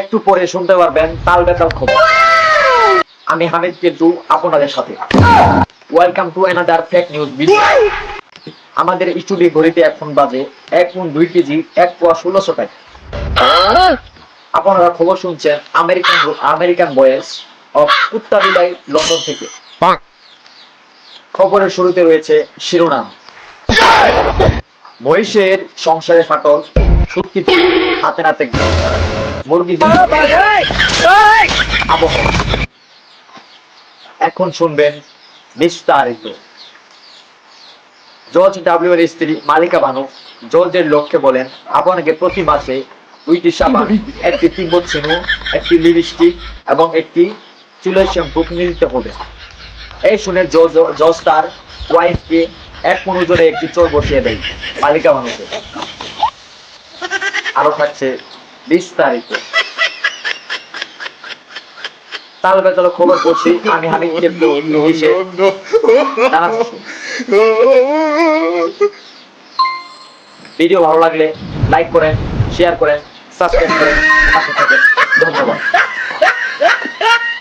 একটু পরে শুনতে পারবেন তাল বেতাল খবর। আমি হামিদ কিন্তু আপনাদের সাথে। Welcome to another fake news video আমাদের স্টুডিও ঘড়িতে এখন বাজে এক মন দুই কেজি এক পোয়া ষোলোশো টাকা। আপনারা খবর শুনছেন আমেরিকান আমেরিকান বয়েস অফ কুত্তাবিলাই লন্ডন থেকে। খবরের শুরুতে রয়েছে শিরোনাম। মহিষের সংসারে ফাটল। সুটকিত হাতে নাতে মুরগি আবহাওয়া এখন শুনবেন বিস্তারিত। জর্জ ডাব্লিউ এর স্ত্রী মালিকা বানু জর্জের লক্ষ্যে বলেন আপনাকে প্রতি মাসে দুইটি সাবান একটি তিব্বত সিনু একটি লিপস্টিক এবং একটি চুলের শ্যাম্পু কিনে দিতে হবে। এই শুনে জর্জ তার ওয়াইফকে এক মনোজরে একটি চোর বসিয়ে দেয় মালিকা বানুকে আরও থাকছে বিস্তারিত। তাল বেতাল খবর করছি আমি হানি খেলতে এসে জানাচ্ছি ভিডিও ভালো লাগলে লাইক করেন শেয়ার করেন সাবস্ক্রাইব করেন ধন্যবাদ।